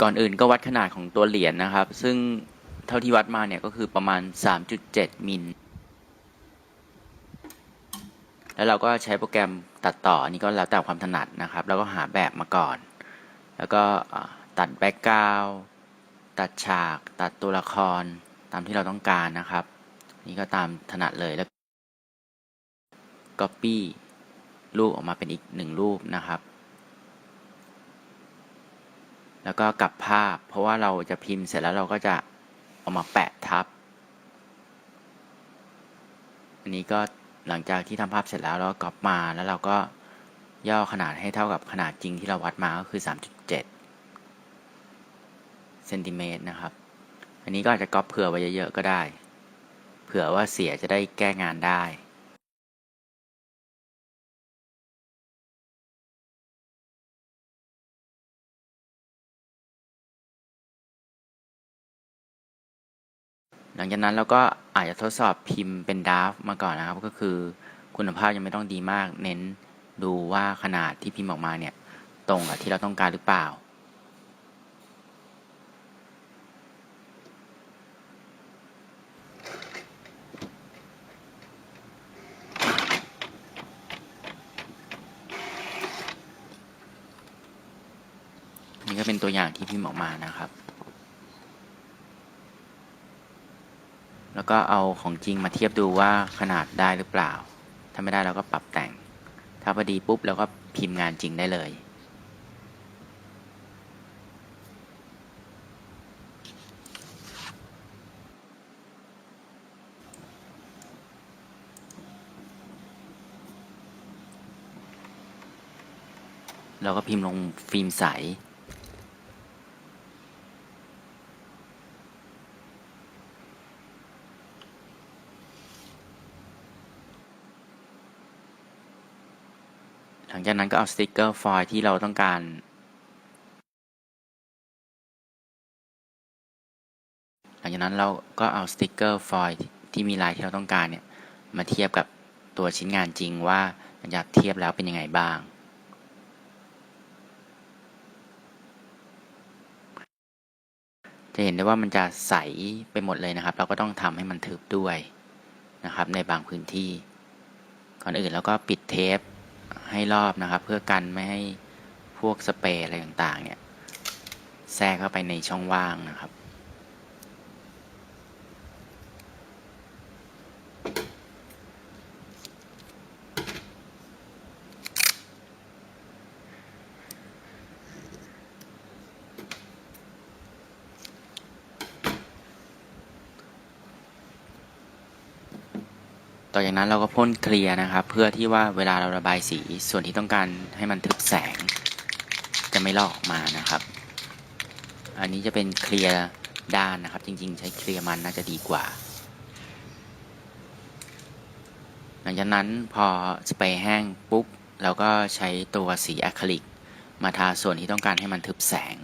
ก่อนอื่นก็วัดขนาดของตัวเหรียญนะครับ ซึ่งเท่าที่วัดมาเนี่ยก็คือประมาณ 3.7 มิล แล้วเราก็ใช้โปรแกรมตัดต่ออันนี้ก็แล้วแต่ความถนัดนะครับ แล้วก็หาแบบมาก่อน แล้วก็ตัดแบ็กกราวตัดฉาก ตัดตัวละครตามที่เราต้องการนะครับ นี่ก็ตามถนัดเลยแล้ว Copy รูปออกมาเป็นอีกหนึ่งรูปนะครับ แล้วก็กลับภาพ เพราะว่าเราจะพิมพ์เสร็จแล้วเราก็จะเอามาแปะทับ อันนี้ก็หลังจากที่ทำภาพเสร็จแล้วเราก็กรอบมาแล้วเราก็ย่อขนาดให้เท่ากับขนาดจริงที่เราวัดมาก็คือ 3.7เซนติเมตรนะครับ อันนี้ก็อาจจะก๊อปเผื่อไว้เยอะๆก็ได้ เผื่อว่าเสียจะได้แก้งานได้ ลังจากนั้นเราก็อาจจะทดสอบพิมพ์เป็นดราฟมาก่อนนะครับ ก็คือคุณภาพยังไม่ต้องดีมาก เน้นดูว่าขนาดที่พิมพ์ออกมาเนี่ยตรงกับที่เราต้องการหรือเปล่า นี่ก็เป็นตัวอย่างที่พิมพ์ออกมานะครับ แล้วก็เอาของจริงมาเทียบดูว่าขนาดได้หรือเปล่า ถ้าไม่ได้เราก็ปรับแต่ง ถ้าพอดีปุ๊บเราก็พิมพ์งานจริงได้เลย เราก็พิมพ์ลงฟิล์มใส หลังจากนั้นก็เอาสติกเกอร์ฟอยล์ที่เราต้องการหลังจากนั้นเราก็เอาสติกเกอร์ฟอยล์ที่มีลายที่เราต้องการเนี่ยมาเทียบกับตัวชิ้นงานจริงว่าหลังจากเทียบแล้วเป็นยังไงบ้าง จะเห็นได้ว่ามันจะใสไปหมดเลยนะครับ เราก็ต้องทำให้มันทึบด้วยนะครับในบางพื้นที่ ก่อนอื่นเราก็ปิดเทป ให้รอบนะครับ เพื่อกันไม่ให้พวกสเปรย์อะไรต่างๆ เนี่ย แทรกเข้าไปในช่องว่างนะครับ ต่อจากนั้นเราก็พ่นเคลียร์นะครับ เพื่อที่ว่าเวลาเราระบายสีส่วนที่ต้องการให้มันทึบแสง จะไม่ลอกมานะครับ อันนี้จะเป็นเคลียร์ด้านนะครับ จริง ๆ ใช้เคลียร์มันน่าจะดีกว่า หลังจากนั้นพอสเปรย์แห้งปุ๊บเราก็ใช้ตัวสีอะคริลิกมาทาส่วนที่ต้องการให้มันทึบแสง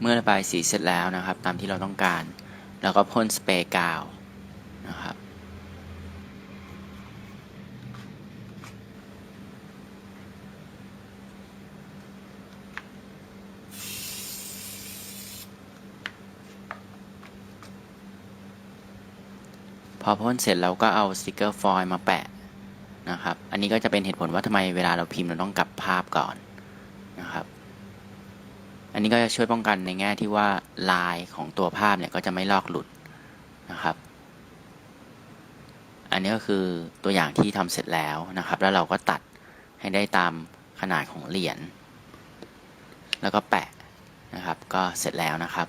เมื่อระบายสีเสร็จแล้วนะครับ ตามที่เราต้องการเราก็พ่นสเปรย์กาวนะครับ พอพ่นเสร็จเราก็เอาสติกเกอร์ฟอยล์มาแปะนะครับ อันนี้ก็จะเป็นเหตุผลว่าทำไมเวลาเราพิมพ์เราต้องกลับภาพก่อนนะครับ อันนี้ก็จะช่วยป้องกันในแง่ที่ว่าลายของตัวภาพเนี่ยก็จะไม่ลอกหลุดนะครับ อันนี้ก็คือตัวอย่างที่ทำเสร็จแล้วนะครับ แล้วเราก็ตัดให้ได้ตามขนาดของเหรียญแล้วก็แปะนะครับ ก็เสร็จแล้วนะครับ